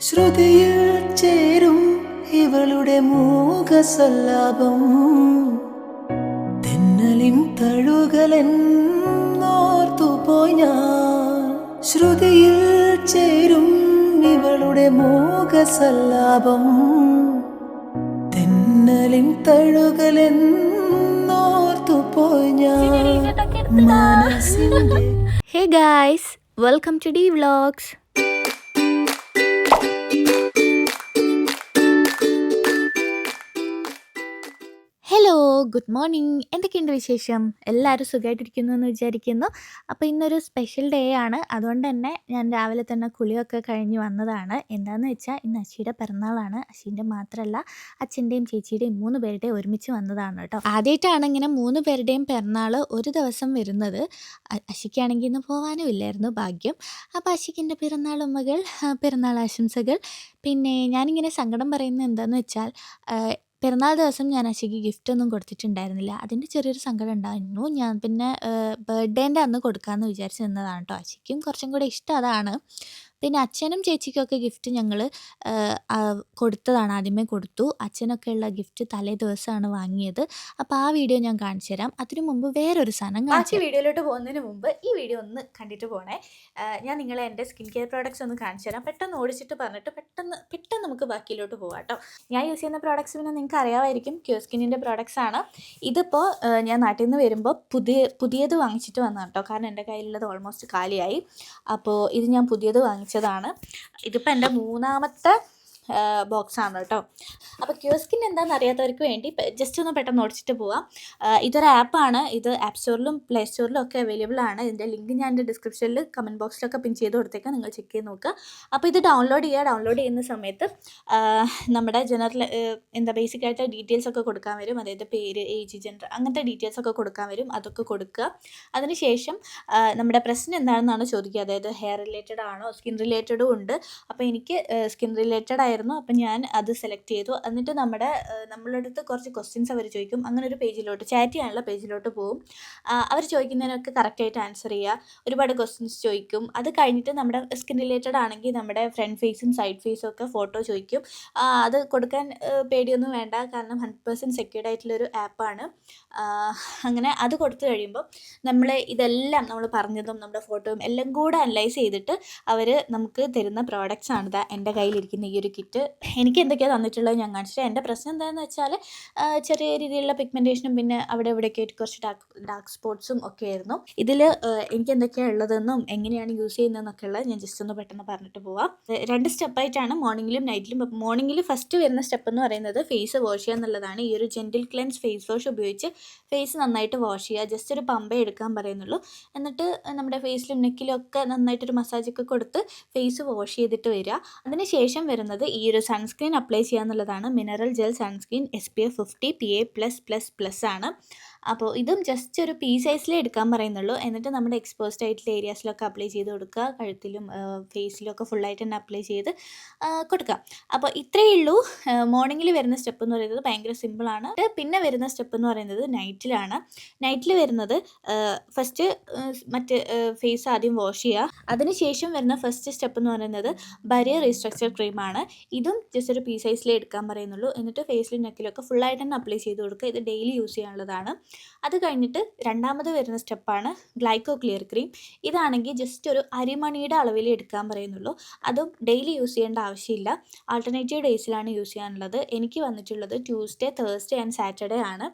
ശ്രുതിയിൽ ചേരും ഇവളുടെ മൂകസല്ലാപം. തെന്നലിൻ തഴുകലെന്നോർത്തുപോയി ഞാൻ. ശ്രുതിയിൽ ചേരും ഇവളുടെ മൂകസല്ലാപം. തെന്നലിൻ തഴുകലെന്നോർത്തുപോയി ഞാൻ. Hey guys welcome to the vlogs good morning. എന്തൊക്കെയുണ്ട് വിശേഷം? എല്ലാവരും സുഖമായിട്ടിരിക്കുന്നു എന്ന് വിചാരിക്കുന്നു. അപ്പോൾ ഇന്നൊരു സ്പെഷ്യൽ ഡേ ആണ്. അതുകൊണ്ട് തന്നെ ഞാൻ രാവിലെ തന്നെ കുളിയൊക്കെ കഴിഞ്ഞ് വന്നതാണ്. എന്താണെന്ന് വെച്ചാൽ ഇന്ന് അച്ചിയുടെ പിറന്നാളാണ്. അച്ഛന്റെ മാത്രമല്ല അച്ഛന്റെയും ചേച്ചിയുടെയും മൂന്ന് പേരുടെയും ഒരുമിച്ച് വന്നതാണ് കേട്ടോ. ആദ്യമായിട്ടാണ് ഇങ്ങനെ മൂന്ന് പേരുടെയും പിറന്നാൾ ഒരു ദിവസം വരുന്നത്. അശിക്കാണെങ്കിൽ ഇന്ന് പോകാനും ഇല്ലായിരുന്നു ഭാഗ്യം. അപ്പോൾ അശിക്കിന്റെ പിറന്നാൾ ഉമ്മകൾ ആ, പിറന്നാൾ ആശംസകൾ. പിന്നെ ഞാനിങ്ങനെ സങ്കടം പറയുന്നത് എന്താണെന്ന് വെച്ചാൽ പിറന്നാൾ ദിവസം ഞാൻ ഗിഫ്റ്റ് ഒന്നും കൊടുത്തിട്ടുണ്ടായിരുന്നില്ല. അതിന്റെ ചെറിയൊരു സങ്കടം ഉണ്ടായിരുന്നു. ഞാൻ പിന്നെ ബർത്ത്ഡേന്റെ അന്ന് കൊടുക്കാമെന്ന് വിചാരിച്ച് നിന്നതാണ് കേട്ടോ അശിക്കും കുറച്ചും കൂടെ ഇഷ്ടം അതാണ്. പിന്നെ അച്ഛനും ചേച്ചിക്കൊക്കെ ഗിഫ്റ്റ് ഞങ്ങൾ കൊടുത്തതാണ് ആദ്യമേ കൊടുത്തു. അച്ഛനൊക്കെ ഉള്ള ഗിഫ്റ്റ് തലേ ദിവസമാണ് വാങ്ങിയത്. അപ്പോൾ ആ വീഡിയോ ഞാൻ കാണിച്ചു തരാം. അതിനു മുമ്പ് വേറൊരു സാധനം കാണിച്ചു വീഡിയോയിലോട്ട് പോകുന്നതിന് മുമ്പ് ഈ വീഡിയോ ഒന്ന് കണ്ടിട്ട് പോണേ. ഞാൻ നിങ്ങളെ എന്റെ സ്കിൻ കെയർ പ്രോഡക്റ്റ്സ് ഒന്ന് കാണിച്ചു തരാം. പെട്ടെന്ന് ഓടിച്ചിട്ട് പറഞ്ഞിട്ട് പെട്ടെന്ന് പെട്ടെന്ന് നമുക്ക് ബാക്കിയിലോട്ട് പോകാം കേട്ടോ. ഞാൻ യൂസ് ചെയ്യുന്ന പ്രോഡക്റ്റ്സ് പിന്നെ നിങ്ങൾക്ക് അറിയാമായിരിക്കും. ക്യൂ സ്കിന്നിന്റെ പ്രോഡക്റ്റ്സ് ആണ്. ഇതിപ്പോൾ ഞാൻ നാട്ടിൽ നിന്ന് വരുമ്പോൾ പുതിയ പുതിയത് വാങ്ങിച്ചിട്ട് വന്നതാണ് കേട്ടോ. കാരണം എന്റെ കയ്യിലുള്ളത് ഓൾമോസ്റ്റ് കാലിയായി. അപ്പോൾ ഇത് ഞാൻ പുതിയത് വാങ്ങിച്ചതാണ് ഇതിപ്പോൾ എന്റെ മൂന്നാമത്തെ ബോക്സ് ആണ് കേട്ടോ അപ്പോൾ ക്യൂസ്കിൻ എന്താണെന്ന് അറിയാത്തവർക്ക് വേണ്ടി ജസ്റ്റ് ഒന്ന് പെട്ടെന്ന് ഓടിച്ചിട്ട് പോവാം. ഇതൊരു ആപ്പാണ്. ഇത് ആപ്പ് സ്റ്റോറിലും പ്ലേ സ്റ്റോറിലും ഒക്കെ അവൈലബിൾ ആണ്. ഇതിന്റെ ലിങ്ക് ഞാൻ എന്റെ ഡിസ്ക്രിപ്ഷനിൽ കമന്റ് ബോക്സിലൊക്കെ പിൻ ചെയ്ത് കൊടുത്തേക്കാം. നിങ്ങൾ ചെക്ക് ചെയ്ത് നോക്കുക. അപ്പോൾ ഇത് ഡൗൺലോഡ് ചെയ്യുക. ഡൗൺലോഡ് ചെയ്യുന്ന സമയത്ത് നമ്മുടെ ജനറൽ എന്താ ബേസിക് ആയിട്ട് ഡീറ്റെയിൽസ് ഒക്കെ കൊടുക്കാൻ വരും. അതായത് പേര് ഏജ് ജെൻഡർ അങ്ങനത്തെ ഡീറ്റെയിൽസ് ഒക്കെ കൊടുക്കാൻ വരും. അതൊക്കെ കൊടുക്കുക. അതിനുശേഷം നമ്മുടെ പ്രശ്നം എന്താണെന്നാണ് ചോദിക്കുക. അതായത് ഹെയർ റിലേറ്റഡ് ആണോ സ്കിൻ റിലേറ്റഡും ഉണ്ട്. അപ്പോൾ എനിക്ക് സ്കിൻ റിലേറ്റഡ് ആയിരുന്നു അപ്പോൾ ഞാൻ അത് സെലക്ട് ചെയ്തു. എന്നിട്ട് നമ്മുടെ നമ്മളടുത്ത് കുറച്ച് ക്വസ്റ്റ്യൻസ് അവർ ചോദിക്കും. അങ്ങനെ ഒരു പേജിലോട്ട് ചാറ്റ് ചെയ്യാനുള്ള പേജിലോട്ട് പോകും അവർ ചോദിക്കുന്നതിനൊക്കെ കറക്റ്റായിട്ട് ആൻസർ ചെയ്യുക. ഒരുപാട് ക്വസ്റ്റ്യൻസ് ചോദിക്കും. അത് കഴിഞ്ഞിട്ട് നമ്മുടെ സ്കിൻ റിലേറ്റഡ് ആണെങ്കിൽ നമ്മുടെ ഫ്രണ്ട് ഫേസും സൈഡ് ഫേസും ഒക്കെ ഫോട്ടോ ചോദിക്കും. അത് കൊടുക്കാൻ പേടിയൊന്നും വേണ്ട. കാരണം ഹൺഡ്രഡ് പെർസെന്റ് സെക്യൂർഡ് ആയിട്ടുള്ളൊരു ആപ്പാണ് അങ്ങനെ അത് കൊടുത്തു കഴിയുമ്പോൾ നമ്മൾ ഇതെല്ലാം നമ്മൾ പറഞ്ഞതും നമ്മുടെ ഫോട്ടോയും എല്ലാം കൂടെ അനലൈസ് ചെയ്തിട്ട് അവർ നമുക്ക് തരുന്ന പ്രോഡക്റ്റ്സ് ആണ് എന്റെ കയ്യിലിരിക്കുന്ന ഈ ഒരു കിറ്റ് എനിക്ക് എന്തൊക്കെയാണ് തന്നിട്ടുള്ളത് ഞാൻ കാണിച്ചിട്ട് എന്റെ പ്രശ്നം എന്താണെന്ന് വെച്ചാൽ ചെറിയ രീതിയിലുള്ള പിഗ്മെന്റേഷനും പിന്നെ അവിടെ ഇവിടെയൊക്കെ ആയിട്ട് കുറച്ച് ഡാർക്ക് ഡാർക്ക് സ്പോട്ട്സും ഒക്കെ ആയിരുന്നു. ഇതിൽ എനിക്ക് എന്തൊക്കെയാണ് ഉള്ളതെന്നും എങ്ങനെയാണ് യൂസ് ചെയ്യുന്നതെന്നൊക്കെ ഉള്ളത് ഞാൻ ജസ്റ്റ് ഒന്ന് പെട്ടെന്ന് പറഞ്ഞിട്ട് പോവാം. രണ്ട് സ്റ്റെപ്പായിട്ടാണ് മോർണിംഗിലും നൈറ്റിലും മോർണിംഗിൽ ഫസ്റ്റ് വരുന്ന സ്റ്റെപ്പ് എന്ന് പറയുന്നത് ഫേസ് വാഷ് ചെയ്യുക എന്നുള്ളതാണ്. ഈ ഒരു ജെന്റിൽ ക്ലെൻസ് ഫേസ് വാഷ് ഉപയോഗിച്ച് ഫേസ് നന്നായിട്ട് വാഷ് ചെയ്യുക. ജസ്റ്റ് ഒരു പമ്പ എടുക്കാൻ പറയുന്നുള്ളൂ. എന്നിട്ട് നമ്മുടെ ഫേസിലും നെക്കിലും ഒക്കെ നന്നായിട്ടൊരു മസാജൊക്കെ കൊടുത്ത് ഫേസ് വാഷ് ചെയ്തിട്ട് വരിക. അതിനുശേഷം വരുന്നത് ഒരു സൺസ്ക്രീൻ അപ്ലൈ ചെയ്യുക എന്നുള്ളതാണ് mineral gel sunscreen S P F fifty P A plus plus plus ആണ്. അപ്പോൾ ഇതും ജസ്റ്റ് ഒരു പീ സൈസിലേ എടുക്കാൻ പറയുന്നുള്ളൂ. എന്നിട്ട് നമ്മുടെ എക്സ്പോസ്ഡ് ആയിട്ടുള്ള ഏരിയാസിലൊക്കെ അപ്ലൈ ചെയ്ത് കൊടുക്കുക. കഴുത്തിലും ഫേസിലും ഒക്കെ ഫുള്ളായിട്ട് തന്നെ അപ്ലൈ ചെയ്ത് കൊടുക്കുക. അപ്പോൾ ഇത്രയേ ഉള്ളൂ. മോർണിംഗിൽ വരുന്ന സ്റ്റെപ്പ് എന്ന് പറയുന്നത് ഭയങ്കര സിമ്പിളാണ് പിന്നെ വരുന്ന സ്റ്റെപ്പ് എന്ന് പറയുന്നത് നൈറ്റിലാണ് നൈറ്റിൽ വരുന്നത് ഫസ്റ്റ് മറ്റ് ഫേസ് ആദ്യം വാഷ് ചെയ്യുക. അതിനുശേഷം വരുന്ന ഫസ്റ്റ് സ്റ്റെപ്പ് എന്ന് പറയുന്നത് ബരിയർ റീസ്ട്രക്ചർ ക്രീമാണ് ഇതും ജസ്റ്റ് ഒരു പീ സൈസിലേ എടുക്കാൻ പറയുന്നുള്ളൂ. എന്നിട്ട് ഫേസിലും നെക്കിലൊക്കെ ഫുള്ളായിട്ട് തന്നെ അപ്ലൈ ചെയ്ത് കൊടുക്കുക. ഇത് ഡെയിലി യൂസ് ചെയ്യാനുള്ളതാണ്. അത് കഴിഞ്ഞിട്ട് രണ്ടാമത് വരുന്ന സ്റ്റെപ്പാണ് ഗ്ലൈക്കോ ക്ലിയർ ക്രീം. ഇതാണെങ്കിൽ ജസ്റ്റ് ഒരു അരിമണിയുടെ അളവിൽ എടുക്കാൻ പറയുന്നുള്ളൂ. അതും ഡെയിലി യൂസ് ചെയ്യേണ്ട ആവശ്യമില്ല. ആൾട്ടർനേറ്റീവ് ഡേയ്സിലാണ് യൂസ് ചെയ്യാനുള്ളത്. എനിക്ക് വന്നിട്ടുള്ളത് ട്യൂസ്ഡേ തേഴ്സ്ഡേ ആൻഡ് സാറ്റർഡേ ആണ്.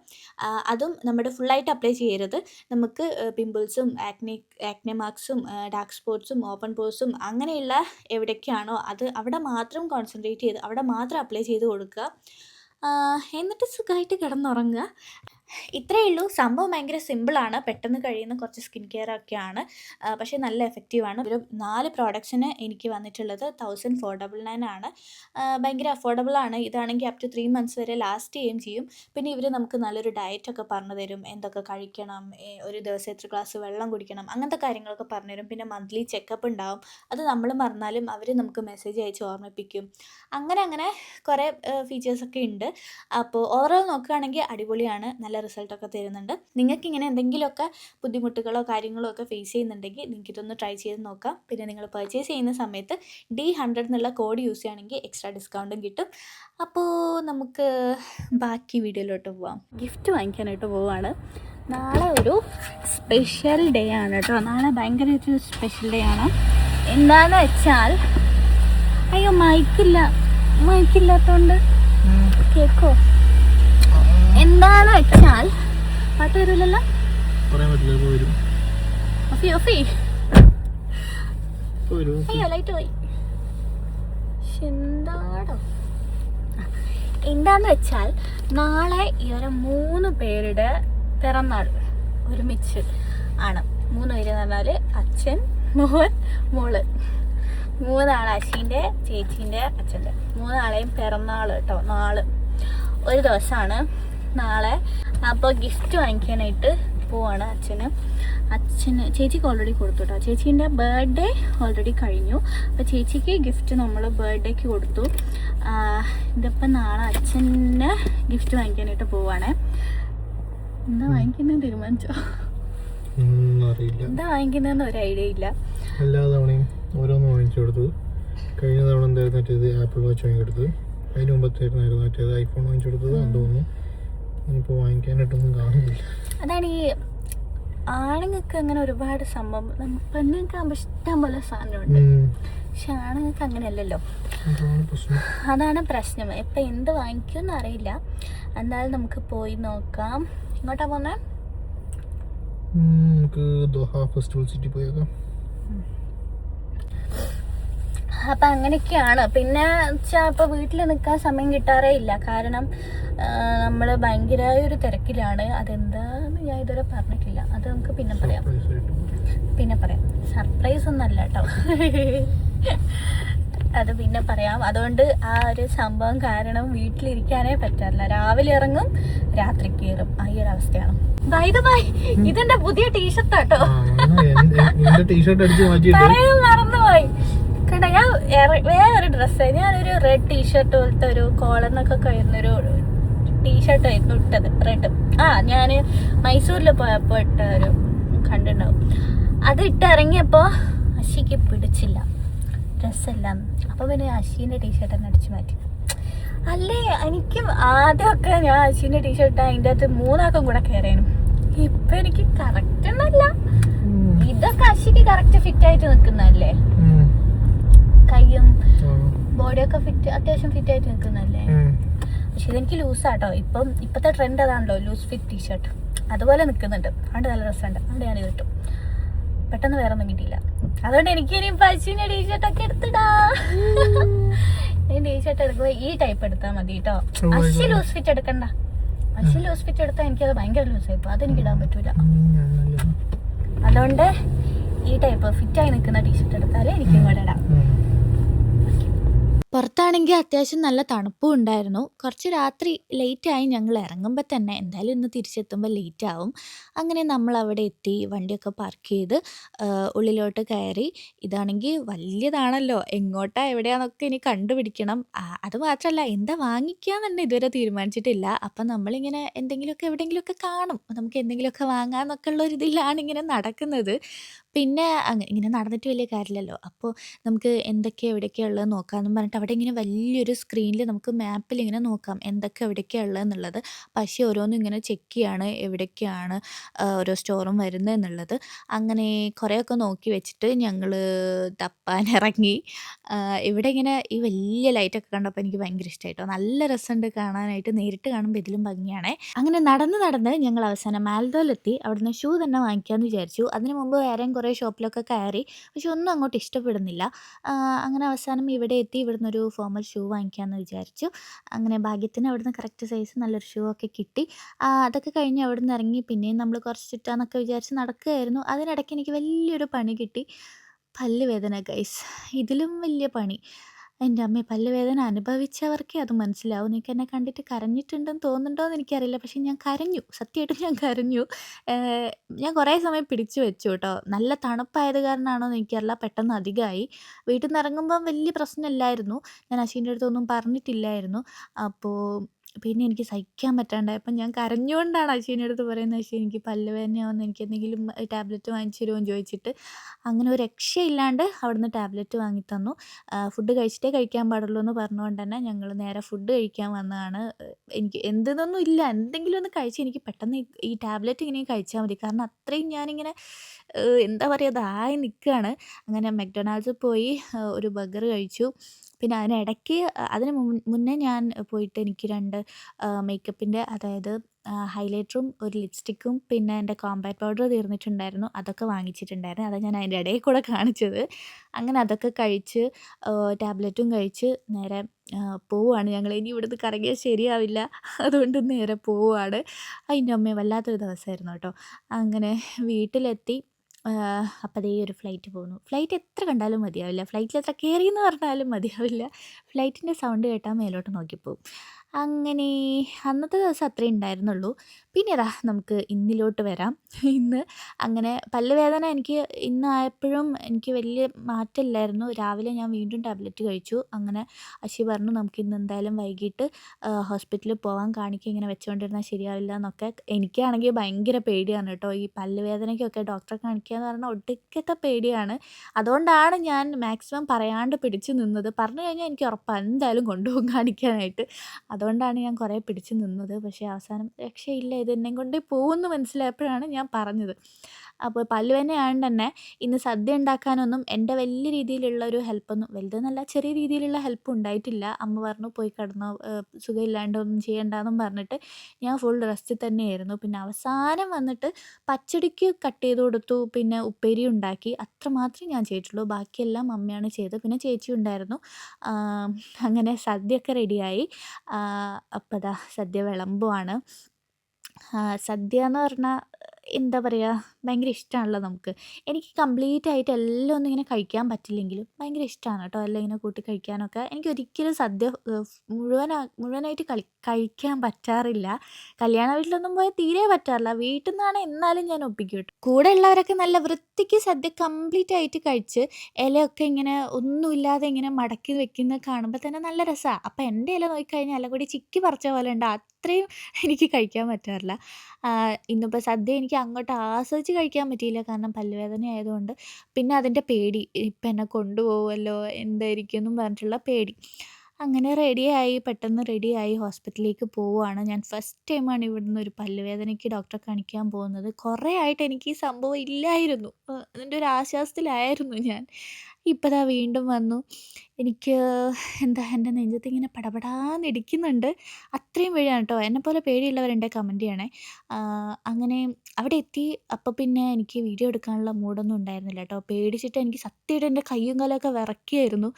അതും നമ്മുടെ ഫുള്ളായിട്ട് അപ്ലൈ ചെയ്യരുത്. നമുക്ക് പിമ്പിൾസും ആക്നി ആക്നെ മാർക്സും ഡാർക്ക് സ്പോട്ട്സും ഓപ്പൺ പോസും അങ്ങനെയുള്ള എവിടേക്കാണോ അത് അവിടെ മാത്രം കോൺസെൻട്രേറ്റ് ചെയ്ത് അവിടെ മാത്രം അപ്ലൈ ചെയ്ത് കൊടുക്കുക. എന്നിട്ട് സുഖമായിട്ട് കിടന്നുറങ്ങുക. ഇത്രയേ ഉള്ളൂ. സംഭവം ഭയങ്കര സിമ്പിളാണ് പെട്ടെന്ന് കഴിയുന്ന കുറച്ച് സ്കിൻ കെയർ ഒക്കെയാണ് പക്ഷേ നല്ല എഫക്റ്റീവാണ് ഒരു നാല് പ്രോഡക്റ്റ്സിന് എനിക്ക് വന്നിട്ടുള്ളത് തൗസൻഡ് ഫോർ ഡബിൾ നയൻ ആണ്. ഭയങ്കര അഫോർഡബിൾ ആണ്. ഇതാണെങ്കിൽ അപ് ടു ത്രീ മന്ത്സ് വരെ ലാസ്റ്റ് ചെയ്യുകയും ചെയ്യും. പിന്നെ ഇവർ നമുക്ക് നല്ലൊരു ഡയറ്റൊക്കെ പറഞ്ഞു തരും. എന്തൊക്കെ കഴിക്കണം ഒരു ദിവസം എത്ര ഗ്ലാസ് വെള്ളം കുടിക്കണം അങ്ങനത്തെ കാര്യങ്ങളൊക്കെ പറഞ്ഞു തരും. പിന്നെ മന്ത്ലി ചെക്കപ്പ് ഉണ്ടാവും. അത് നമ്മൾ മറന്നാലും അവർ നമുക്ക് മെസ്സേജ് അയച്ച് ഓർമ്മിപ്പിക്കും. അങ്ങനെ അങ്ങനെ കുറേ ഫീച്ചേഴ്സൊക്കെ ഉണ്ട്. അപ്പോൾ ഓവറോൾ നോക്കുകയാണെങ്കിൽ അടിപൊളിയാണ്. നല്ല നല്ല റിസൾട്ടൊക്കെ തരുന്നുണ്ട്. നിങ്ങൾക്ക് ഇങ്ങനെ എന്തെങ്കിലുമൊക്കെ ബുദ്ധിമുട്ടുകളോ കാര്യങ്ങളോ ഒക്കെ ഫേസ് ചെയ്യുന്നുണ്ടെങ്കിൽ നിങ്ങൾക്ക് ഇതൊന്ന് ട്രൈ ചെയ്ത് നോക്കാം. പിന്നെ നിങ്ങൾ പർച്ചേസ് ചെയ്യുന്ന സമയത്ത് ഡി ഹൺഡ്രഡ് എന്നുള്ള കോഡ് യൂസ് ചെയ്യുകയാണെങ്കിൽ എക്സ്ട്രാ ഡിസ്കൗണ്ടും കിട്ടും. അപ്പോൾ നമുക്ക് ബാക്കി വീഡിയോയിലോട്ട് പോവാം. ഗിഫ്റ്റ് വാങ്ങിക്കാനായിട്ട് പോവാണ്. നാളെ ഒരു സ്പെഷ്യൽ ഡേ ആണ് കേട്ടോ. നാളെ ഭയങ്കര ഒരു സ്പെഷ്യൽ ഡേ ആണ്. എന്താന്ന് വെച്ചാൽ അയ്യോ മൈക്കില്ല മൈക്കില്ലാത്തോണ്ട് കേക്കോ? എന്താന്ന് വെച്ചാൽ പാട്ട് വരില്ലല്ലോ അയ്യോ ലൈറ്റ് പോയി. ശ്ശെ, എന്താടോ? എന്താന്ന് വെച്ചാൽ നാളെ ഇവരെ മൂന്ന് പേരുടെ പിറന്നാൾ ഒരുമിച്ച് ആണ്. മൂന്ന് പേര് എന്ന് പറഞ്ഞാൽ അച്ഛൻ മോൻ മോൾ. മൂന്നാൾ അശ്വിന്റെ ചേച്ചീന്റെ അച്ഛന്റെ. മൂന്നാളെയും പിറന്നാൾ കേട്ടോ നാൾ. ഒരു ദിവസമാണ് നാളെ. അപ്പോൾ ഗിഫ്റ്റ് വാങ്ങിക്കാനായിട്ട് പോവാണ് അച്ഛന്. അച്ഛന് ചേച്ചിക്ക് ഓൾറെഡി കൊടുത്തു കേട്ടോ ചേച്ചീന്റെ ബർത്ത്ഡേ ഓൾറെഡി കഴിഞ്ഞു. അപ്പോൾ ചേച്ചിക്ക് ഗിഫ്റ്റ് നമ്മൾ ബർത്ത്ഡേക്ക് കൊടുത്തു. ഇതിപ്പോൾ നാളെ അച്ഛന് ഗിഫ്റ്റ് വാങ്ങിക്കാനായിട്ട് പോവാണേ. എന്താ വാങ്ങിക്കുന്നത് തീരുമാനിച്ചോ? എന്താ വാങ്ങിക്കുന്നതെന്ന് ഒരു ഐഡിയ ഇല്ല. എല്ലാ തവണയും ഓരോന്ന് വാങ്ങിച്ചു കൊടുത്തത് കഴിഞ്ഞ തവണ എന്തായിരുന്നു മറ്റേത്? ആപ്പിൾ വാച്ച് വാങ്ങിക്കൊടുത്തത്. അതിന് മുമ്പത്തായിരുന്നു മറ്റേത്? ഐഫോൺ വാങ്ങിച്ചു കൊടുത്തത്. തോന്നുന്നു ഇനിയിപ്പോൾ വാങ്ങിക്കാനായിട്ടൊന്നും കാണുന്നില്ല. അതാണ് ഈ ആണുങ്ങൾക്ക് അങ്ങനെ ഒരുപാട് സംഭവം പെണ്ണുങ്ങൾക്ക് ആകുമ്പോൾ ഇഷ്ടം പോലെ സാധനമുണ്ട്. പക്ഷെ ആണുങ്ങൾക്ക് അങ്ങനെയല്ലല്ലോ. അതാണ് പ്രശ്നം. ഇപ്പം എന്ത് വാങ്ങിക്കുമെന്ന് അറിയില്ല. എന്തായാലും നമുക്ക് പോയി നോക്കാം. ഇങ്ങോട്ടാ പോന്നെ? നമുക്ക് ദോഹ ഫെസ്റ്റിവൽ സിറ്റി പോയേക്കാം അപ്പം അങ്ങനെയൊക്കെയാണ്. പിന്നെ വെച്ചാൽ ഇപ്പോൾ വീട്ടിൽ നിൽക്കാൻ സമയം കിട്ടാറേ ഇല്ല. കാരണം നമ്മൾ ഭയങ്കരമായ ഒരു തിരക്കിലാണ്. അതെന്താന്ന് ഞാൻ ഇതുവരെ പറഞ്ഞിട്ടില്ല. അത് നമുക്ക് പിന്നെ പറയാം. പിന്നെ പറയാം. സർപ്രൈസ് ഒന്നല്ല കേട്ടോ അത് പിന്നെ പറയാം. അതുകൊണ്ട് ആ ഒരു സംഭവം കാരണം വീട്ടിലിരിക്കാനേ പറ്റാറില്ല. രാവിലെ ഇറങ്ങും രാത്രി കയറും. ആ ഈ ഒരു അവസ്ഥയാണ്. ഇതെന്റെ പുതിയ ടീഷർട്ട് കേട്ടോ ആ, വേറൊരു ഡ്രസ്സ് ഞാനൊരു റെഡ് ടീഷർട്ട് പോലത്തെ ഒരു കോളറിനൊക്കെ കഴിയുന്നൊരു ടീഷർട്ട് ആയിരുന്നു ഇട്ടത്. റെഡ് ആ ഞാൻ മൈസൂരിൽ പോയപ്പോൾ ഇട്ട ഒരു കണ്ടിട്ടുണ്ടാവും അത് ഇട്ടിറങ്ങിയപ്പോൾ അശിക്ക് പിടിച്ചില്ല. ഡ്രസ്സെല്ലാം അപ്പോൾ പിന്നെ അശീന്റെ ടീഷർട്ട് തന്നെ അടിച്ചു മാറ്റി. അല്ലേ? എനിക്ക് ആദ്യമൊക്കെ ഞാൻ അശീന്റെ ടീഷർട്ട് അതിന്റെ അകത്ത് മൂന്നാക്കം കൂടെ കയറിയാനും ഇപ്പൊ എനിക്ക് കറക്റ്റ് ഒന്നല്ല ഇതൊക്കെ അശിക്ക് കറക്റ്റ് ഫിറ്റ് ആയിട്ട് നിൽക്കുന്നതല്ലേ ഉം. കൈയും. ബോഡിയൊക്കെ ഫിറ്റ് അത്യാവശ്യം ഫിറ്റ് ആയിട്ട് നിൽക്കുന്നല്ലേ. പക്ഷെ ഇതെനിക്ക് ലൂസാട്ടോ. ഇപ്പം ഇപ്പോഴത്തെ ട്രെൻഡ് അതാണല്ലോ ലൂസ് ഫിറ്റ് ടീഷർട്ട് അതുപോലെ നിൽക്കുന്നുണ്ട്. അതുകൊണ്ട് നല്ല രസമുണ്ട്. അതുകൊണ്ട് ഞാനിത് കിട്ടും പെട്ടെന്ന് വേറെ ഒന്നും കിട്ടിയില്ല. അതുകൊണ്ട് എനിക്ക് ഇനി പശുവിന്റെ ടീഷർട്ടൊക്കെ എടുത്തിടാ. ഈ ടീഷർട്ട് എടുക്കുമ്പോൾ ഈ ടൈപ്പ് എടുത്താൽ മതി കേട്ടോ അശ്വി അശി ലൂസ് ഫിറ്റ് എടുക്കണ്ട. അശി ലൂസ് ഫിറ്റ് എടുത്താൽ എനിക്കത് ഭയങ്കര ലൂസ് ആയിപ്പോ അതെനിക്ക് ഇടാൻ പറ്റൂല. അതുകൊണ്ട് ഈ ടൈപ്പ് ഫിറ്റായി നിൽക്കുന്ന ടീഷർട്ട് എടുത്താലേ എനിക്കും കൂടെ ഇടാം. പുറത്താണെങ്കിൽ അത്യാവശ്യം നല്ല തണുപ്പും ഉണ്ടായിരുന്നു. കുറച്ച് രാത്രി ലേറ്റായി ഞങ്ങൾ ഇറങ്ങുമ്പോൾ തന്നെ എന്തായാലും ഇന്ന് തിരിച്ചെത്തുമ്പോൾ ലേറ്റ് ആവും. അങ്ങനെ നമ്മൾ അവിടെ എത്തി വണ്ടിയൊക്കെ പാർക്ക് ചെയ്ത് ഉള്ളിലോട്ട് കയറി. ഇതാണെങ്കിൽ വലിയതാണല്ലോ എങ്ങോട്ടാ എവിടെയാന്നൊക്കെ ഇനി കണ്ടുപിടിക്കണം. ആ, അത് മാത്രമല്ല എന്താ വാങ്ങിക്കാന്ന് തന്നെ ഇതുവരെ തീരുമാനിച്ചിട്ടില്ല. അപ്പം നമ്മളിങ്ങനെ എന്തെങ്കിലുമൊക്കെ എവിടെയെങ്കിലുമൊക്കെ കാണും. നമുക്ക് എന്തെങ്കിലുമൊക്കെ വാങ്ങാമെന്നൊക്കെ ഉള്ള ഒരു ഇതിലാണ് ഇങ്ങനെ നടക്കുന്നത്. പിന്നെ അങ്ങ് ഇങ്ങനെ നടന്നിട്ട് വലിയ കാര്യമില്ലല്ലോ. അപ്പോൾ നമുക്ക് എന്തൊക്കെയാണ് എവിടെയൊക്കെയാണ് ഉള്ളത് നോക്കാമെന്നും പറഞ്ഞിട്ട് അവിടെ ഇങ്ങനെ വലിയൊരു സ്ക്രീനിൽ നമുക്ക് മാപ്പിൽ ഇങ്ങനെ നോക്കാം. എന്തൊക്കെ എവിടെയൊക്കെയാണ് ഉള്ളതെന്നുള്ളത്. പക്ഷേ ഓരോന്നും ഇങ്ങനെ ചെക്ക് ചെയ്യാണ് എവിടെയൊക്കെയാണ് ഓരോ സ്റ്റോറും വരുന്നത് എന്നുള്ളത്. അങ്ങനെ കുറേയൊക്കെ നോക്കി വെച്ചിട്ട് ഞങ്ങൾ തപ്പാനിറങ്ങി ഇറങ്ങി. ഇവിടെ ഇങ്ങനെ ഈ വലിയ ലൈറ്റൊക്കെ കണ്ടപ്പോൾ എനിക്ക് ഭയങ്കര ഇഷ്ടമായിട്ടോ നല്ല രസമുണ്ട് കാണാനായിട്ട്. നേരിട്ട് കാണുമ്പോൾ ഇതിലും ഭംഗിയാണേ. അങ്ങനെ നടന്ന് നടന്ന് ഞങ്ങൾ അവസാനം മാൽഡോയിലെത്തി അവിടുന്ന് ഷൂ തന്നെ വാങ്ങിക്കാമെന്ന് വിചാരിച്ചു. അതിന് മുമ്പ് വേറെയും ഷോപ്പിലൊക്കെ കയറി. പക്ഷെ ഒന്നും അങ്ങോട്ട് ഇഷ്ടപ്പെടുന്നില്ല. അങ്ങനെ അവസാനം ഇവിടെ എത്തി ഇവിടുന്ന് ഒരു ഫോമൽ ഷൂ വാങ്ങിക്കാമെന്ന് വിചാരിച്ചു. അങ്ങനെ ഭാഗ്യത്തിന് അവിടുന്ന് കറക്റ്റ് സൈസ് നല്ലൊരു ഷൂ ഒക്കെ കിട്ടി. അതൊക്കെ കഴിഞ്ഞ് അവിടുന്ന് ഇറങ്ങി. പിന്നെയും നമ്മൾ കുറച്ച് ചുറ്റാന്നൊക്കെ വിചാരിച്ച് നടക്കുകയായിരുന്നു. അതിനിടയ്ക്ക് എനിക്ക് വലിയൊരു പണി കിട്ടി. പല്ല് വേദന ഗൈസ് ഇതിലും വലിയ പണി. എന്റെ അമ്മ പല്ലുവേദന അനുഭവിച്ചവർക്കേ അത് മനസ്സിലാവും. നിങ്ങൾക്ക് എന്നെ കണ്ടിട്ട് കരഞ്ഞിട്ടുണ്ടെന്ന് തോന്നുന്നുണ്ടോ എന്ന് എനിക്കറിയില്ല. പക്ഷേ ഞാൻ കരഞ്ഞു. സത്യമായിട്ടും ഞാൻ കരഞ്ഞു. ഞാൻ കുറേ സമയം പിടിച്ചു വെച്ചു കേട്ടോ. നല്ല തണുപ്പായത് കാരണമാണോ എന്ന് എനിക്കറിയില്ല. പെട്ടെന്ന് അധികമായി. വീട്ടിൽ നിന്ന് ഇറങ്ങുമ്പം വലിയ പ്രശ്നമില്ലായിരുന്നു. ഞാൻ അശ്വിന്റെ അടുത്തൊന്നും പറഞ്ഞിട്ടില്ലായിരുന്നു. അപ്പോൾ പിന്നെ എനിക്ക് സഹിക്കാൻ പറ്റാണ്ടായപ്പോൾ ഞാൻ കരഞ്ഞുകൊണ്ടാണ് അശ്വിന്റെ അടുത്ത് പറയുന്നത് അശ്വിൻ എനിക്ക് പല്ല് വേദനയാവുന്നു എനിക്ക് എന്തെങ്കിലും ടാബ്ലറ്റ് വാങ്ങിച്ചു തരുമോ? ചോദിച്ചിട്ട് അങ്ങനെ ഒരു രക്ഷയില്ലാണ്ട് അവിടുന്ന് ടാബ്ലറ്റ് വാങ്ങി തന്നു. ഫുഡ് കഴിച്ചിട്ടേ കഴിക്കാൻ പാടുള്ളൂ എന്ന് പറഞ്ഞുകൊണ്ട് തന്നെ ഞങ്ങൾ നേരെ ഫുഡ് കഴിക്കാൻ വന്നതാണ്. എനിക്ക് എന്തെന്നൊന്നും ഇല്ല. എന്തെങ്കിലും ഒന്ന് കഴിച്ച് എനിക്ക് പെട്ടെന്ന് ഈ- ടാബ്ലറ്റ് ഇങ്ങനെ കഴിച്ചാൽ മതി. കാരണം അത്രയും ഞാനിങ്ങനെ എന്താ പറയുക അതായി നിൽക്കുകയാണ്. അങ്ങനെ മെക്ഡൊണാൾഡ്സിൽ പോയി ഒരു ബർഗർ കഴിച്ചു. പിന്നെ അതിനിടയ്ക്ക് അതിന് മുന്നേ ഞാൻ പോയിട്ട് എനിക്ക് രണ്ട് മേക്കപ്പിന്റെ അതായത് ഹൈലൈറ്ററും ഒരു ലിപ്സ്റ്റിക്കും പിന്നെ എന്റെ കോമ്പാക്ട് പൗഡർ തീർന്നിട്ടുണ്ടായിരുന്നു. അതൊക്കെ വാങ്ങിച്ചിട്ടുണ്ടായിരുന്നു. അതാണ് ഞാൻ അതിന്റെ ഇടയിൽ കൂടെ കാണിച്ചത്. അങ്ങനെ അതൊക്കെ കഴിച്ച് ടാബ്ലറ്റും കഴിച്ച് നേരെ പോവുകയാണ് ഞങ്ങൾ. ഇനി ഇവിടുന്ന് കറങ്ങിയാൽ ശരിയാവില്ല. അതുകൊണ്ട് നേരെ പോവുകയാണ്. അതിന്റെ അമ്മയെ വല്ലാത്തൊരു ദിവസമായിരുന്നു കേട്ടോ. അങ്ങനെ വീട്ടിലെത്തി. അപ്പോൾ അതേ ഒരു ഫ്ലൈറ്റ് പോകുന്നു ഫ്ലൈറ്റ് എത്ര കണ്ടാലും മതിയാവില്ല. ഫ്ലൈറ്റിൽ എത്ര കയറി എന്ന് പറഞ്ഞാലും മതിയാവില്ല. ഫ്ലൈറ്റിന്റെ സൗണ്ട് കേട്ടാൽ മേലോട്ട് നോക്കിപ്പോവും. അങ്ങനെ അന്നത്തെ ദിവസം അത്രേ ഉണ്ടായിരുന്നുള്ളൂ. പിന്നെ ഇതാ നമുക്ക് ഇന്നിലോട്ട് വരാം. ഇന്ന് അങ്ങനെ പല്ലുവേദന എനിക്ക് എനിക്ക് ഇന്നായപ്പോഴും എനിക്ക് വലിയ മാറ്റമില്ലായിരുന്നു. രാവിലെ ഞാൻ വീണ്ടും ടാബ്ലറ്റ് കഴിച്ചു. അങ്ങനെ അശി പറഞ്ഞു നമുക്ക് ഇന്ന് എന്തായാലും വൈകിട്ട് ഹോസ്പിറ്റലിൽ പോകാൻ കാണിക്കുക ഇങ്ങനെ വെച്ചുകൊണ്ടിരുന്നാൽ ശരിയാവില്ല എന്നൊക്കെ. എനിക്കാണെങ്കിൽ ഭയങ്കര പേടിയാണ് കേട്ടോ. ഈ പല്ല് വേദനയ്ക്കൊക്കെ ഡോക്ടറെ കാണിക്കുക എന്ന് പറഞ്ഞാൽ ഒടുക്കത്തെ പേടിയാണ്. അതുകൊണ്ടാണ് ഞാൻ മാക്സിമം പറയാണ്ട് പിടിച്ചു നിന്നത്. പറഞ്ഞു കഴിഞ്ഞാൽ എനിക്ക് ഉറപ്പാണ് എന്തായാലും കൊണ്ടുപോകും കാണിക്കാനായിട്ട്. അതുകൊണ്ടാണ് ഞാൻ കുറേ പിടിച്ചു നിന്നത്. പക്ഷേ അവസാനം രക്ഷയില്ല. ഇത് എന്നെ കൊണ്ട് പോകുമെന്ന് മനസ്സിലായപ്പോഴാണ് ഞാൻ പറഞ്ഞത്. അപ്പോൾ പല്ല് വേദന ആയതുകൊണ്ട് തന്നെ ഇന്ന് സദ്യ ഉണ്ടാക്കാനൊന്നും എന്റെ വലിയ രീതിയിലുള്ള ഒരു ഹെൽപ്പൊന്നും വലുതെന്നല്ല ചെറിയ രീതിയിലുള്ള ഹെൽപ്പ് ഉണ്ടായിട്ടില്ല. അമ്മ പറഞ്ഞു പോയി കിടന്നോ സുഖമില്ലാണ്ടൊന്നും ചെയ്യണ്ടെന്നും പറഞ്ഞിട്ട് ഞാൻ ഫുൾ റെസ്റ്റ് തന്നെയായിരുന്നു. പിന്നെ അവസാനം വന്നിട്ട് പച്ചടിക്ക് കട്ട് ചെയ്ത് കൊടുത്തു. പിന്നെ ഉപ്പേരി ഉണ്ടാക്കി. അത്രമാത്രമേ ഞാൻ ചെയ്തിട്ടുള്ളൂ. ബാക്കിയെല്ലാം അമ്മയാണ് ചെയ്തത്. പിന്നെ ചേച്ചി ഉണ്ടായിരുന്നു. അങ്ങനെ സദ്യയൊക്കെ റെഡിയായി അപ്പോൾ ദാ സദ്യ വിളമ്പുവാണ്. സദ്യ എന്ന് പറഞ്ഞാൽ എന്താ പറയുക ഭയങ്കര ഇഷ്ടമാണല്ലോ നമുക്ക്. എനിക്ക് കംപ്ലീറ്റ് ആയിട്ട് എല്ലാം ഒന്നും ഇങ്ങനെ കഴിക്കാൻ പറ്റില്ലെങ്കിലും ഭയങ്കര ഇഷ്ടമാണ് കേട്ടോ എല്ലാം ഇങ്ങനെ കൂട്ടി കഴിക്കാനൊക്കെ. എനിക്ക് ഒരിക്കലും സദ്യ മുഴുവൻ മുഴുവനായിട്ട് കളി കഴിക്കാൻ പറ്റാറില്ല. കല്യാണ വീട്ടിലൊന്നും പോയാൽ തീരെ പറ്റാറില്ല. വീട്ടിൽ നിന്നാണ് എന്നാലും ഞാൻ ഒപ്പിക്കും കേട്ടോ. കൂടെ ഉള്ളവരൊക്കെ നല്ല വൃത്തിക്ക് സദ്യ കംപ്ലീറ്റ് ആയിട്ട് കഴിച്ച് ഇലയൊക്കെ ഇങ്ങനെ ഒന്നുമില്ലാതെ ഇങ്ങനെ മടക്കി വെക്കുന്നത് കാണുമ്പോൾ തന്നെ നല്ല രസമാണ് അപ്പം എന്റെ ഇല നോക്കിക്കഴിഞ്ഞാൽ എല്ലാം കൂടി ചിക്കി പറിച്ച പോലെ ഉണ്ട്. അത്രയും എനിക്ക് കഴിക്കാൻ പറ്റാറില്ല. ഇന്നിപ്പോൾ സദ്യ എനിക്ക് അങ്ങോട്ട് ആസ്വദിച്ച് കഴിക്കാൻ പറ്റിയില്ല. കാരണം പല്ലുവേദന ആയതുകൊണ്ട് പിന്നെ അതിന്റെ പേടി. ഇപ്പം എന്നെ കൊണ്ടുപോകുമല്ലോ എന്തായിരിക്കും എന്നും പറഞ്ഞിട്ടുള്ള പേടി. അങ്ങനെ റെഡിയായി പെട്ടെന്ന് റെഡിയായി ഹോസ്പിറ്റലിലേക്ക് പോവുകയാണ്. ഞാൻ ഫസ്റ്റ് ടൈമാണ് ഇവിടുന്ന് ഒരു പല്ലുവേദനയ്ക്ക് ഡോക്ടറെ കാണിക്കാൻ പോകുന്നത്. കുറേ ആയിട്ട് എനിക്ക് ഈ സംഭവം ഇല്ലായിരുന്നു. അതിന്റെ ഒരു ആശ്വാസത്തിലായിരുന്നു ഞാൻ. ഇപ്പോൾ ദാ വീണ്ടും വന്നു. എനിക്ക് എന്താ എന്റെ നെഞ്ചത്ത് ഇങ്ങനെ പടപടാന്ന് ഇടിക്കുന്നുണ്ട്. അത്രയും പേടിയാണ് കേട്ടോ. പോലെ പേടിയുള്ളവരുണ്ടെ കമന്റ് ചെയ്യണേ. അങ്ങനെ അവിടെ എത്തി. അപ്പോൾ പിന്നെ എനിക്ക് വീഡിയോ എടുക്കാനുള്ള മൂഡൊന്നും ഉണ്ടായിരുന്നില്ല കേട്ടോ. പേടിച്ചിട്ട് എനിക്ക് സത്യമായിട്ട് എന്റെ കയ്യും കാലമൊക്കെ വിറക്കിയായിരുന്നു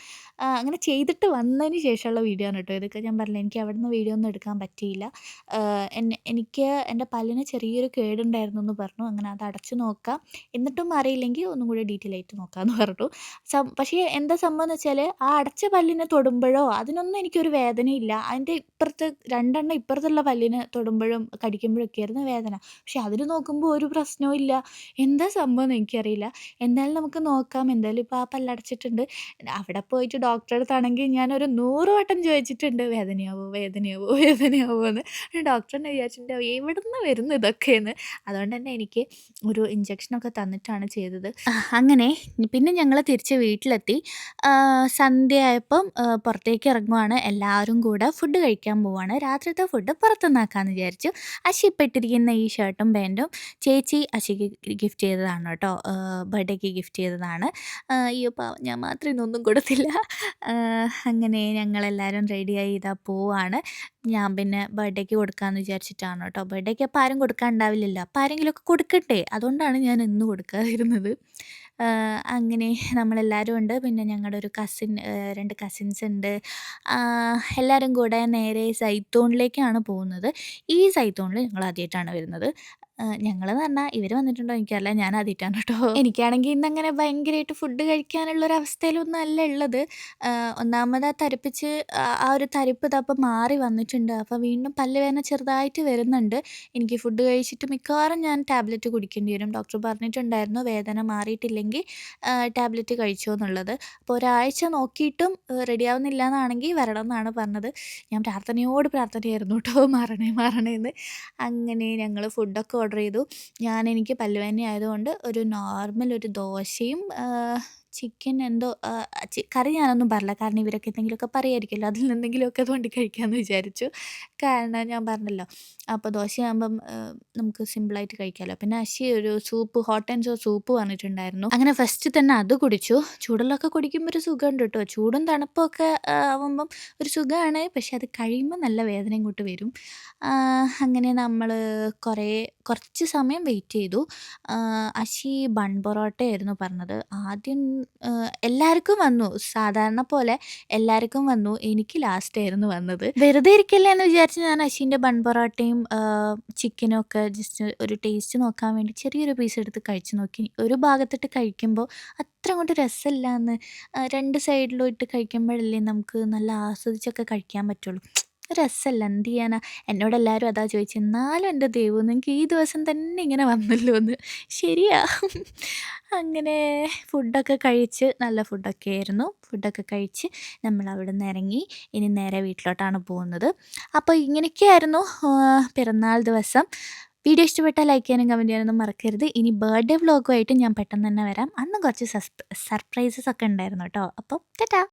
അങ്ങനെ ചെയ്തിട്ട് വന്നതിന് ശേഷമുള്ള വീഡിയോ ആണ് കേട്ടോ ഇതൊക്കെ. ഞാൻ പറഞ്ഞില്ല എനിക്ക് അവിടെ നിന്ന് വീഡിയോ ഒന്നും എടുക്കാൻ പറ്റിയില്ല. എനിക്ക് എന്റെ പല്ലിന് ചെറിയൊരു കേടുണ്ടായിരുന്നു എന്ന് പറഞ്ഞു. അങ്ങനെ അത് അടച്ചു നോക്കാം. എന്നിട്ടും അറിയില്ലെങ്കിൽ ഒന്നും കൂടി ഡീറ്റെയിൽ ആയിട്ട് നോക്കാമെന്ന് പറഞ്ഞു. പക്ഷേ എന്താ സംഭവം എന്ന് വെച്ചാൽ ആ അടച്ച പല്ലിനെ തൊടുമ്പോഴോ അതിനൊന്നും എനിക്കൊരു വേദനയില്ല. അതിന്റെ ഇപ്പുറത്ത് രണ്ടെണ്ണം ഇപ്പുറത്തുള്ള പല്ലിനെ തൊടുമ്പോഴും കടിക്കുമ്പോഴൊക്കെ ആയിരുന്നു വേദന. പക്ഷെ അതിന് നോക്കുമ്പോൾ ഒരു പ്രശ്നവും ഇല്ല. എന്താ സംഭവം എന്ന് എനിക്കറിയില്ല. എന്തായാലും നമുക്ക് നോക്കാം. എന്തായാലും ഇപ്പോൾ ആ പല്ലടച്ചിട്ടുണ്ട്. അവിടെ പോയിട്ട് ഡോക്ടറെ അടുത്താണെങ്കിൽ ഞാനൊരു നൂറ് വട്ടം ചോദിച്ചിട്ടുണ്ട് വേദനയാവോ വേദനയാവോ വേദനയാവോ എന്ന്. ഡോക്ടറിനെ വിചാരിച്ചിട്ടുണ്ട് എവിടെ നിന്ന് വരുന്നു ഇതൊക്കെയെന്ന് അതുകൊണ്ട് തന്നെ എനിക്ക് ഒരു ഇഞ്ചക്ഷനൊക്കെ തന്നിട്ടാണ് ചെയ്തത്. അങ്ങനെ. പിന്നെ ഞങ്ങൾ തിരിച്ച് വീട്ടിലെത്തി. ആ, സന്ധ്യയായപ്പം പുറത്തേക്ക് ഇറങ്ങുവാണ് എല്ലാവരും കൂടെ ഫുഡ് കഴിക്കാൻ പോവാണ്. രാത്രിത്തെ ഫുഡ് പുറത്തുനിന്നാക്കാമെന്ന് വിചാരിച്ചു. അശി ഇട്ടിരിക്കുന്ന ഈ ഷർട്ടും പാന്റും ചേച്ചി അശിക്ക് ഗിഫ്റ്റ് ചെയ്തതാണ് കേട്ടോ. ബർത്ത്ഡേക്ക് ഗിഫ്റ്റ് ചെയ്തതാണ്. അയ്യോ പാവം ഞാൻ മാത്രം ഇതൊന്നും കൊടുത്തില്ല. അങ്ങനെ ഞങ്ങളെല്ലാവരും റെഡിയായി ഇതാ പോവാണ്. ഞാൻ പിന്നെ ബർത്ത്ഡേക്ക് കൊടുക്കാമെന്ന് വിചാരിച്ചിട്ടാണ് കേട്ടോ. ബർത്ത്ഡേക്ക് അപ്പോൾ ആരും കൊടുക്കാൻ ഉണ്ടാവില്ലല്ലോ അപ്പോൾ ആരെങ്കിലുമൊക്കെ കൊടുക്കട്ടെ. അതുകൊണ്ടാണ് ഞാൻ ഇന്ന് കൊടുക്കാതിരുന്നത്. അങ്ങനെ നമ്മളെല്ലാവരും ഉണ്ട്. പിന്നെ ഞങ്ങളുടെ ഒരു കസിൻ രണ്ട് കസിൻസ് ഉണ്ട്. എല്ലാവരും കൂടെ നേരെ സൈത്തോണിലേക്കാണ് പോകുന്നത്. ഈ സൈത്തോണിൽ ഞങ്ങൾ ആദ്യമായിട്ടാണ് വരുന്നത്. ഞങ്ങളെന്ന് പറഞ്ഞാൽ ഇവർ വന്നിട്ടുണ്ടോ എനിക്കറിയില്ല. ഞാൻ ആദ്യമായിട്ടാണ് കേട്ടോ. എനിക്കാണെങ്കിൽ ഇന്നങ്ങനെ ഭയങ്കരമായിട്ട് ഫുഡ് കഴിക്കാനുള്ള ഒരു അവസ്ഥയിലൊന്നും അല്ല ഉള്ളത്. ഒന്നാമത് ആ തരിപ്പിച്ച് ആ ഒരു തരിപ്പ് ഇതപ്പം മാറി വന്നിട്ടുണ്ട്. അപ്പോൾ വീണ്ടും പല്ലുവേദന ചെറുതായിട്ട് വരുന്നുണ്ട്. എനിക്ക് ഫുഡ് കഴിച്ചിട്ട് മിക്കവാറും ഞാൻ ടാബ്ലറ്റ് കുടിക്കേണ്ടി വരും. ഡോക്ടർ പറഞ്ഞിട്ടുണ്ടായിരുന്നു വേദന മാറിയിട്ടില്ലെങ്കിൽ ടാബ്ലറ്റ് കഴിച്ചോ എന്നുള്ളത്. അപ്പോൾ ഒരാഴ്ച നോക്കിയിട്ടും റെഡി ആവുന്നില്ല എന്നാണെങ്കിൽ വരണം എന്നാണ് പറഞ്ഞത്. ഞാൻ പ്രാർത്ഥനയോട് പ്രാർത്ഥനയായിരുന്നു കേട്ടോ. മാറണേ മാറണേ എന്ന് അങ്ങനെ ഞങ്ങൾ ഫുഡൊക്കെ ഓർഡർ ചെയ്തു. ഞാൻ എനിക്ക് പല്ലുവേദന ആയതുകൊണ്ട് ഒരു നോർമൽ ഒരു ദോശയും ചിക്കൻ എന്തോ കറി ഞാനൊന്നും പറഞ്ഞില്ല. കാരണം ഇവരൊക്കെ എന്തെങ്കിലുമൊക്കെ പറയുമായിരിക്കുമല്ലോ അതിൽ നിന്നെങ്കിലുമൊക്കെ തോണ്ടി കഴിക്കാമെന്ന് വിചാരിച്ചു. കാരണം ഞാൻ പറഞ്ഞല്ലോ അപ്പോൾ ദോശയാകുമ്പം നമുക്ക് സിമ്പിളായിട്ട് കഴിക്കാമല്ലോ. പിന്നെ അശി ഒരു soup hot and sour soup പറഞ്ഞിട്ടുണ്ടായിരുന്നു അങ്ങനെ ഫസ്റ്റ് തന്നെ അത് കുടിച്ചു. ചൂടുള്ളൊക്കെ കുടിക്കുമ്പോൾ ഒരു സുഖമുണ്ട് കേട്ടോ. ചൂടും തണുപ്പും ഒക്കെ ആവുമ്പം ഒരു സുഖമാണ്. പക്ഷെ അത് കഴിയുമ്പോൾ നല്ല വേദന ഇങ്ങോട്ട് വരും. അങ്ങനെ നമ്മൾ കുറേ കുറച്ച് സമയം വെയിറ്റ് ചെയ്തു. അശി ബൺ പൊറോട്ടയായിരുന്നു പറഞ്ഞത്. ആദ്യം എല്ലാവർക്കും വന്നു. സാധാരണ പോലെ എല്ലാവർക്കും വന്നു. എനിക്ക് ലാസ്റ്റ് ആയിരുന്നു വന്നത്. വെറുതെ ഇരിക്കല്ലേ എന്ന് വിചാരിച്ച് ഞാൻ അശ്വിന്റെ ബൺ പൊറോട്ടയും ചിക്കനും ഒക്കെ ജസ്റ്റ് ഒരു ടേസ്റ്റ് നോക്കാൻ വേണ്ടി ചെറിയൊരു പീസ് എടുത്ത് കഴിച്ചു നോക്കി. ഒരു ഭാഗത്തിട്ട് കഴിക്കുമ്പോൾ അത്ര അങ്ങോട്ട് രസമില്ല എന്ന് രണ്ട് സൈഡിലും ഇട്ട് കഴിക്കുമ്പോഴല്ലേ നമുക്ക് നല്ല ആസ്വദിച്ചൊക്കെ കഴിക്കാൻ പറ്റുള്ളൂ. രസമല്ല എന്ത് ചെയ്യാനാ? എന്നോട് എല്ലാവരും അതാ ചോദിച്ചത് എന്നാലും എന്റെ ദൈവം നിങ്ങൾക്ക് ഈ ദിവസം തന്നെ ഇങ്ങനെ വന്നല്ലോ എന്ന്. ശരിയാ. അങ്ങനെ ഫുഡൊക്കെ കഴിച്ച് നല്ല ഫുഡൊക്കെ ആയിരുന്നു. ഫുഡൊക്കെ കഴിച്ച് നമ്മൾ അവിടെ നിന്ന് ഇറങ്ങി. ഇനി നേരെ വീട്ടിലോട്ടാണ് പോകുന്നത്. അപ്പോൾ ഇങ്ങനെയൊക്കെയായിരുന്നു പിറന്നാൾ ദിവസം. വീഡിയോ ഇഷ്ടപ്പെട്ടാൽ ലൈക്ക് ചെയ്യാനും കമന്റ് ചെയ്യാനൊന്നും മറക്കരുത്. ഇനി ബർത്ത്ഡേ വ്ളോഗുമായിട്ട് ഞാൻ പെട്ടെന്ന് തന്നെ വരാം. അന്ന് കുറച്ച് സസ് സർപ്രൈസസ് ഒക്കെ ഉണ്ടായിരുന്നു കേട്ടോ. അപ്പോൾ ടാറ്റാ.